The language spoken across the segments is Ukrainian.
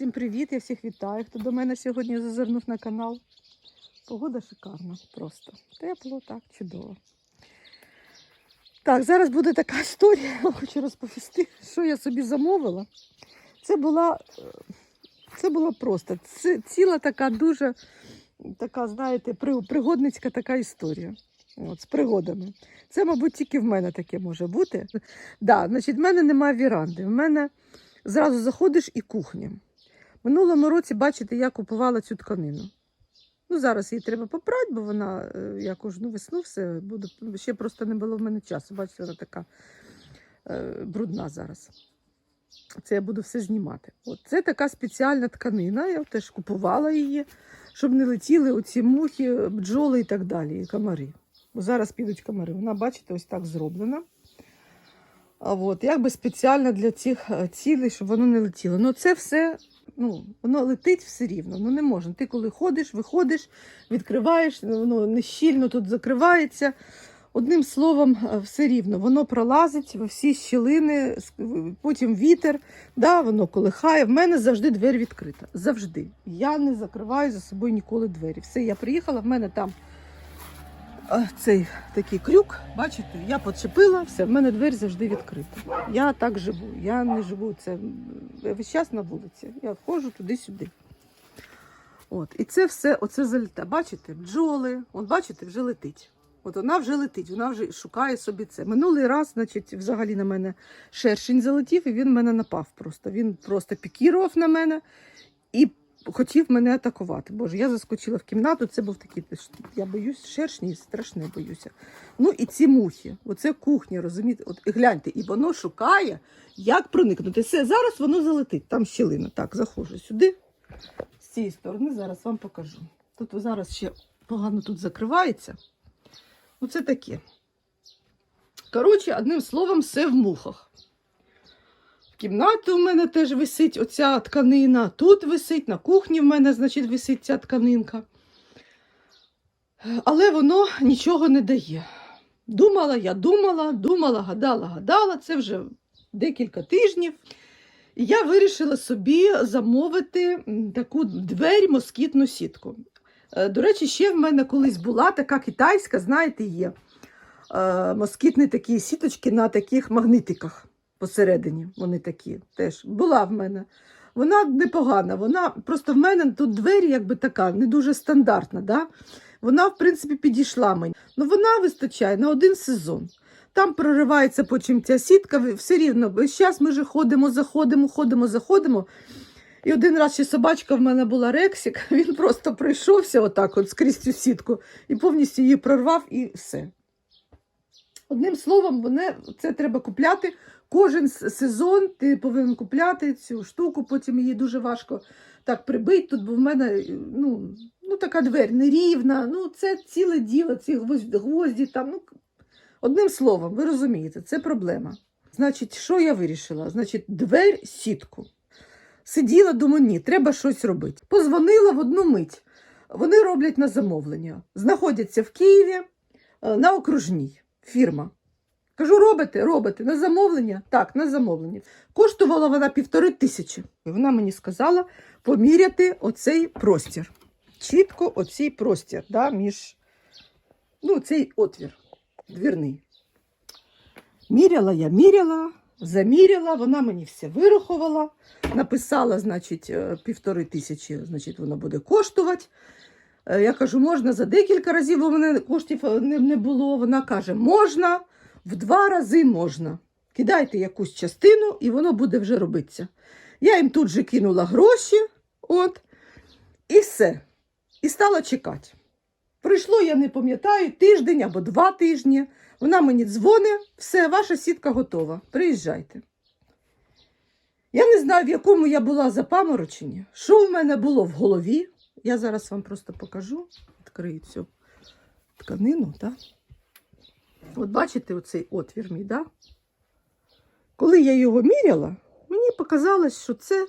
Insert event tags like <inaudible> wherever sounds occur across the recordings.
Всім привіт! Я всіх вітаю, хто до мене сьогодні зазирнув на канал. Погода шикарна, просто тепло, так, чудово. Так, зараз буде така <laughs> історія, я хочу розповісти, що я собі замовила. Це була, е, це була просто це ціла така дуже така, знаєте, пригодницька така історія. От, з пригодами. Це, мабуть, тільки в мене таке може бути. <laughs> Да, значить, в мене немає віранди. В мене зразу заходиш і кухня. Минулому році, бачите, я купувала цю тканину. Ну, зараз її треба попрати, бо вона е, я кожну весну все буду. Ще просто не було в мене часу. Бачите, вона така е, брудна зараз. Це я буду все знімати. От це така спеціальна тканина. Я теж купувала її, щоб не летіли оці мухи, бджоли і так далі, і комари. Бо зараз підуть комари. Вона, бачите, ось так зроблена. От, якби спеціально для цих е, цілей, щоб воно не летіло. Ну, це все, ну, воно летить все рівно. Ну не можна. Ти коли ходиш, виходиш, відкриваєш, ну, воно нещільно тут закривається. Одним словом, е, все рівно, воно пролазить во всі щілини, потім вітер, да, воно колихає. В мене завжди двері відкрита. Завжди. Я не закриваю за собою ніколи двері. Все, я приїхала, в мене там цей такий крюк, бачите, я почепила, все, в мене двері завжди відкрита. Я так живу. Я не живу це м, весь час на вулиці. Я ходжу туди-сюди. От, і це все, оце заліта. Бачите, бджоли, от бачите, вже летить. От вона вже летить, вона вже шукає собі це. Минулий раз, значить, взагалі на мене шершень залетів, і він в мене напав просто. Він просто пікірував на мене і хотів мене атакувати. Боже, я заскочила в кімнату, це був такий, я боюсь шершні, страшне боюся. Ну і ці мухи, оце кухня, розумієте? От гляньте, і воно шукає, як проникнути. Все, зараз воно залетить, там щілина. Так, заходжу сюди, з цієї сторони, зараз вам покажу. Тут зараз ще погано тут закривається. Ну, це таке. Коротше, одним словом, все в мухах. Кімнаті у мене теж висить оця тканина. Тут висить, на кухні в мене, значить, висить ця тканинка. Але воно нічого не дає. Думала, я думала, думала, гадала, гадала. Це вже декілька тижнів. І я вирішила собі замовити таку двері москітну сітку. Е, До речі, ще в мене колись була така китайська, знаєте, є е, москітні такі сіточки на таких магнитиках посередині. Вони такі теж була в мене. Вона непогана. Вона просто в мене тут двері, якби така, не дуже стандартна. Да? Вона, в принципі, підійшла мені. Ну вона вистачає на один сезон. Там проривається потім ця сітка, все рівно. Весь час ми вже ходимо, заходимо, ходимо, заходимо. І один раз ще собачка в мене була Рексік, <laughs> він просто пройшовся отак от скрізь цю сітку і повністю її прорвав і все. Одним словом, вони, це треба купляти. Кожен сезон ти повинен купляти цю штуку, потім її дуже важко так прибити. Тут, бо в мене ну, ну, така двері нерівна, ну це ціле діло, ці гвозді, там. Ну, одним словом, ви розумієте, це проблема. Значить, що я вирішила? Значить, двер сітку. Сиділа, думаю, ні, треба щось робити. Позвонила в одну мить. Вони роблять на замовлення. Знаходяться в Києві е, на окружній фірма. Кажу, робите, робите на замовлення? Так, на замовлення. Коштувала вона півтори тисячі. І вона мені сказала поміряти оцей простір. Чітко оцей простір, да, між ну, цей отвір двірний. Міряла я, міряла, заміряла, вона мені все вирахувала, написала, значить, е, півтори тисячі, значить, воно буде коштувати. Е, Я кажу, можна за декілька разів, бо в мене коштів е, не, було. Вона каже, можна, в два рази можна. Кидайте якусь частину, і воно буде вже робитися. Я їм тут же кинула гроші, от, і все. І стала чекати. Пройшло, я не пам'ятаю, тиждень або два тижні. Вона мені дзвонить, все, ваша сітка готова. Приїжджайте. Я не знаю, в якому я була запамороченні, що в мене було в голові. Я зараз вам просто покажу, відкрию цю тканину. Так? От бачите оцей отвір мій, да? Коли я його міряла, мені показалось, що це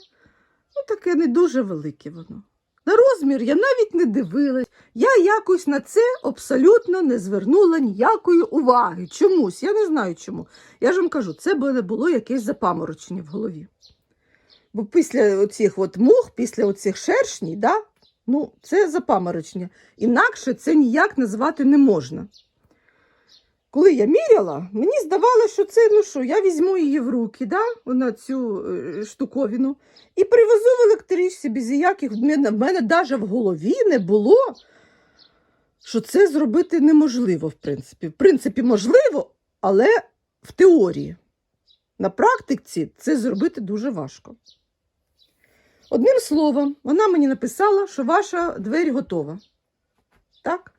ну, таке не дуже велике воно. На розмір я навіть не дивилась. Я якось на це абсолютно не звернула ніякої уваги. Чомусь, я не знаю чому. Я ж вам кажу, це було, було якесь запаморочення в голові. Бо після оцих от мух, після оцих шершній, да, ну, це запаморочення. Інакше це ніяк назвати не можна. Коли я міряла, мені здавалося, що це, ну що, я візьму її в руки, да, вона цю е, штуковину, і привезу в електричці без ніяких. В мене, в мене навіть в голові не було, що це зробити неможливо, в принципі. В принципі, можливо, але в теорії. На практиці це зробити дуже важко. Одним словом, вона мені написала, що ваша двері готова. Так?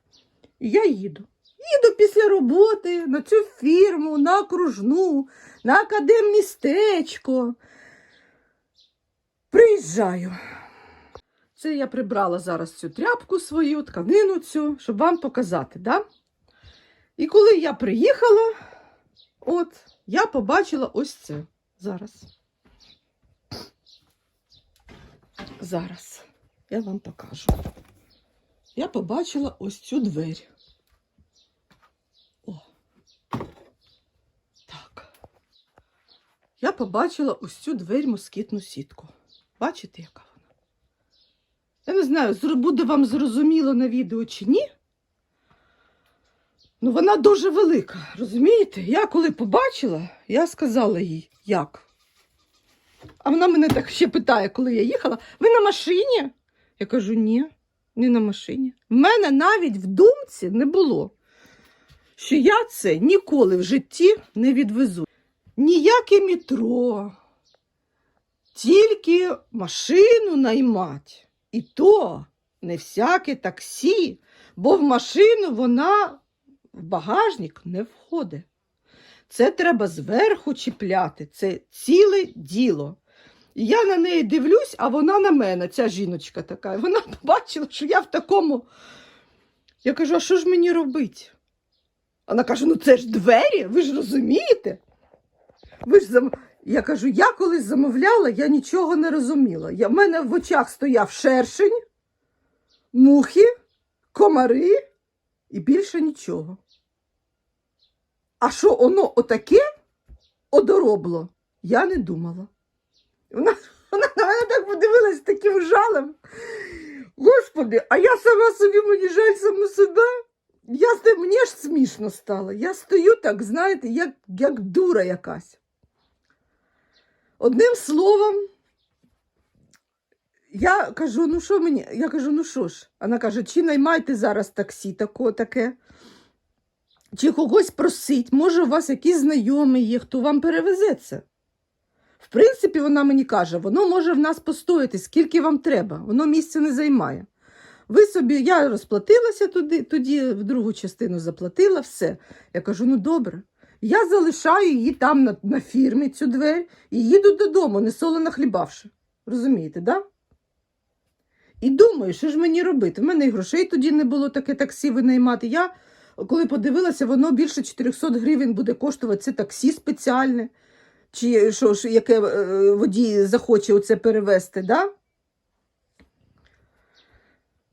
І я їду. Їду після роботи на цю фірму, на окружну, на академмістечко. Приїжджаю. Це я прибрала зараз цю тряпку свою, тканину цю, щоб вам показати. Да? І коли я приїхала, от, я побачила ось це зараз. Зараз я вам покажу. Я побачила ось цю двері. О. Так. Я побачила ось цю двері москітну сітку. Бачите, яка вона? Я не знаю, буде вам зрозуміло на відео чи ні. Ну, вона дуже велика, розумієте? Я коли побачила, я сказала їй, як? А вона мене так ще питає, коли я їхала: ви на машині? Я кажу, ні, не на машині. В мене навіть в думці не було, що я це ніколи в житті не відвезу. Ніяке метро, тільки машину наймать. І то не всяке таксі, бо в машину вона в багажник не входить. Це треба зверху чіпляти, це ціле діло. І я на неї дивлюсь, а вона на мене, ця жіночка така. Вона побачила, що я в такому. Я кажу, а що ж мені робити? Вона каже: ну це ж двері, ви ж розумієте? Ви ж зам... Я кажу, я колись замовляла, я нічого не розуміла. Я... В мене в очах стояв шершень, мухи, комари і більше нічого. А що воно отаке одоробло, я не думала. Вона, вона на мене так подивилась таким жалем. Господи, а я сама собі мені жаль саму себе. Я, мені ж смішно стало. Я стою так, знаєте, як, як дура якась. Одним словом, я кажу, ну що мені? Я кажу, ну що ж? Вона каже, чи наймайте зараз таксі тако, таке, чи когось просить, може, у вас якийсь знайомий є, хто вам перевезе це. В принципі, вона мені каже, воно може в нас постояти, скільки вам треба, воно місця не займає. Ви собі, я розплатилася туди, тоді в другу частину заплатила, все. Я кажу, ну добре. Я залишаю її там на, на фірмі, цю двері, і їду додому, не солоно хлібавши. Розумієте, да? І думаю, що ж мені робити? В мене і грошей тоді не було таке таксі винаймати. Я, коли подивилася, воно більше 400 гривень буде коштувати це таксі спеціальне, чи що ж, яке е, водій захоче оце перевезти, да?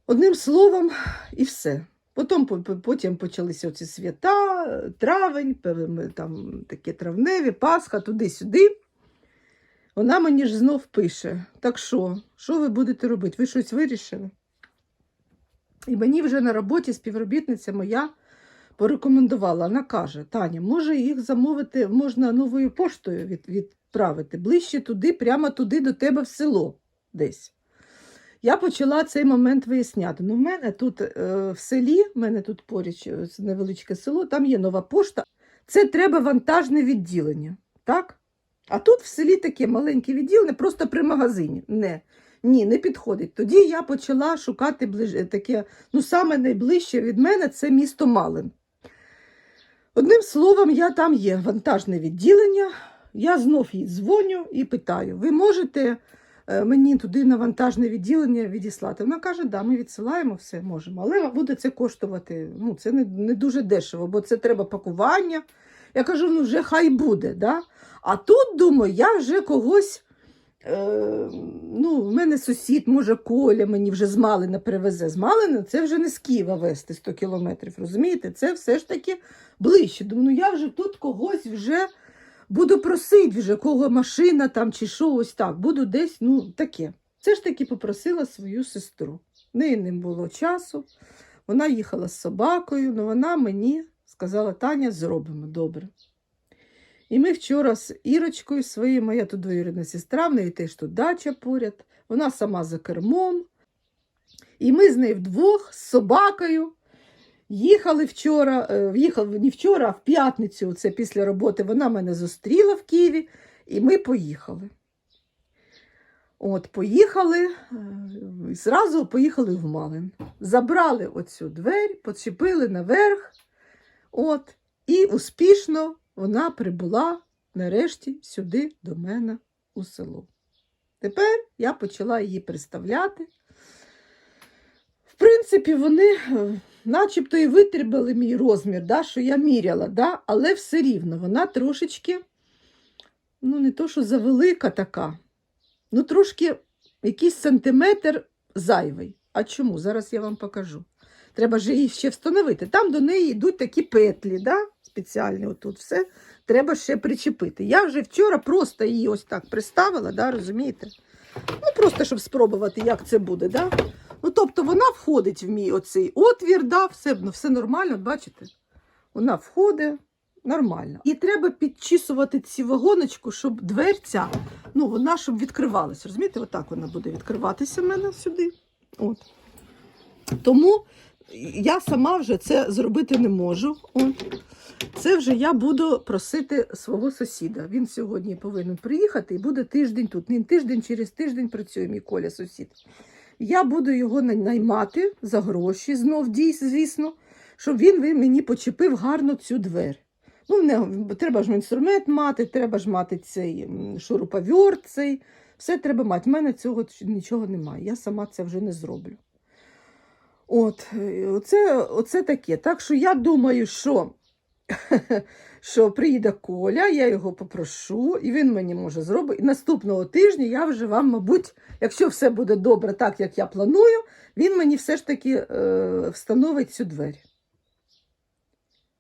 Одним словом, і все. Потім, по- по- потім почалися оці свята, травень, там такі травневі, Пасха, туди-сюди. Вона мені ж знов пише: так що, що ви будете робити? Ви щось вирішили? І мені вже на роботі співробітниця моя порекомендувала. Вона каже: Таня, може їх замовити, можна новою поштою від, відправити ближче туди, прямо туди до тебе в село десь. Я почала цей момент виясняти. Ну, в мене тут е, в селі, в мене тут поруч е, невеличке село, там є нова пошта. Це треба вантажне відділення. Так? А тут в селі таке маленьке відділення, просто при магазині. Не. Ні, не підходить. Тоді я почала шукати ближ... таке, ну саме найближче від мене це місто Малин. Одним словом, я там є вантажне відділення. Я знов їй дзвоню і питаю: ви можете е, мені туди на вантажне відділення відіслати? Вона каже, да, ми відсилаємо, все можемо. Але буде це коштувати. Ну, це не, не дуже дешево, бо це треба пакування. Я кажу, ну вже хай буде. Да? А тут, думаю, я вже когось. Е, ну, в мене сусід, може, Коля мені вже з Малина перевезе. З Малина це вже не з Києва вести 100 кілометрів, розумієте? Це все ж таки ближче. Думаю, ну я вже тут когось вже буду просити вже кого машина там чи що, ось так. Буду десь, ну таке. Все ж таки попросила свою сестру. В неї не було часу. Вона їхала з собакою, але вона мені сказала: Таня, зробимо добре. І ми вчора з Ірочкою своєю, моя тут двоюрідна сестра, в неї теж тут дача поряд, вона сама за кермом. І ми з нею вдвох з собакою їхали вчора, е, їхали не вчора, а в п'ятницю, це після роботи, вона мене зустріла в Києві, і ми поїхали. От, поїхали, е, і зразу поїхали в Малин. Забрали оцю двері, почепили наверх. От, і успішно вона прибула нарешті сюди до мене у село. Тепер я почала її представляти. В принципі, вони е, начебто і витребили мій розмір, да, що я міряла, да, але все рівно вона трошечки, ну, не то, що завелика така, ну, трошки якийсь сантиметр зайвий. А чому? Зараз я вам покажу. Треба ж її ще встановити. Там до неї йдуть такі петлі, да? Спеціальні отут все. Треба ще причепити. Я вже вчора просто її ось так приставила, да, розумієте? Ну, просто щоб спробувати, як це буде. Да? Ну, тобто вона входить в мій оцей отвір, да, все, ну, все нормально, бачите? Вона входить нормально. І треба підчісувати ці вагоночку, щоб дверця, ну, вона щоб відкривалася. Розумієте, отак вона буде відкриватися в мене сюди. От. Тому я сама вже це зробити не можу. Це вже я буду просити свого сусіда. Він сьогодні повинен приїхати і буде тиждень тут. Він тиждень через тиждень працює, мій Коля сусід. Я буду його наймати за гроші, знов дійс, звісно, щоб він мені почепив гарно цю двері. Ну, не, треба ж інструмент мати, треба ж мати цей шуруповерт цей. Все треба мати. У мене цього нічого немає. Я сама це вже не зроблю. От, оце, оце таке. Так що я думаю, що, <laughs> що приїде Коля, я його попрошу, і він мені може зробити. І наступного тижня я вже вам, мабуть, якщо все буде добре, так як я планую, він мені все ж таки е, встановить цю двері.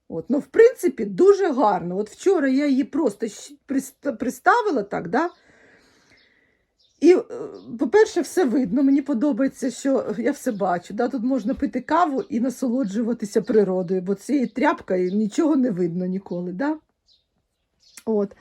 От, ну, в принципі, дуже гарно. От вчора я її просто приставила так, да? І, е, по-перше, все видно. Мені подобається, що я все бачу. Да? Тут можна пити каву і насолоджуватися природою, бо цією тряпкою нічого не видно ніколи. Да? От.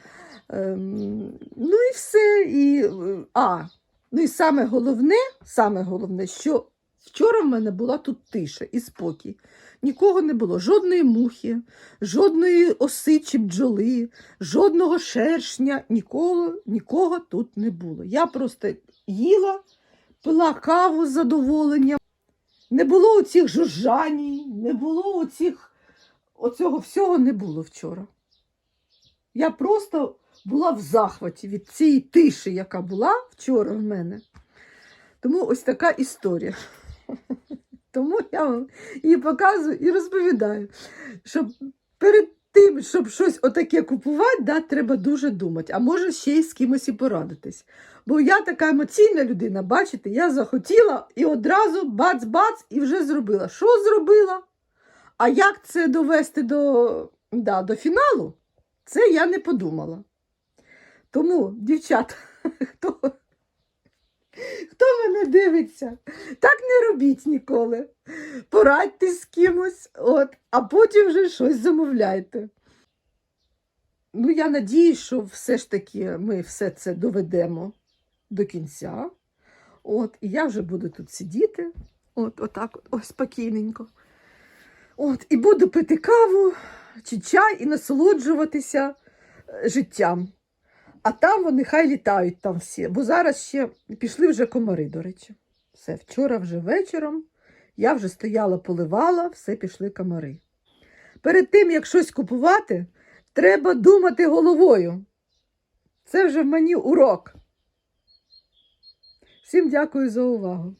Ем, ну і все. І, е, а, ну і саме головне, саме головне, що вчора в мене була тут тиша і спокій. Нікого не було, жодної мухи, жодної оси чи бджоли, жодного шершня, нікого, нікого тут не було. Я просто їла, пила каву з задоволенням. Не було оцих жужжаній, не було оцих, оцього всього не було вчора. Я просто була в захваті від цієї тиші, яка була вчора в мене. Тому ось така історія. <laughs> Тому я вам її показую і розповідаю, що перед тим, щоб щось отаке купувати, да, треба дуже думати, а може ще й з кимось і порадитись. Бо я така емоційна людина, бачите, я захотіла і одразу бац-бац, і вже зробила. Що зробила? А як це довести до, да, до фіналу? Це я не подумала. Тому, дівчата, <laughs> хто, хто мене дивиться, так не робіть ніколи. Порадьтесь з кимось, от, а потім вже щось замовляйте. Ну, я надіюсь, що все ж таки ми все це доведемо до кінця. От, і я вже буду тут сидіти, от, отак, от, ось спокійненько. От, і буду пити каву чи чай і насолоджуватися е, життям. А там вони хай літають там всі, бо зараз ще пішли вже комари, до речі. Все, вчора вже вечором я вже стояла, поливала, все пішли комари. Перед тим, як щось купувати, треба думати головою. Це вже в мені урок. Всім дякую за увагу.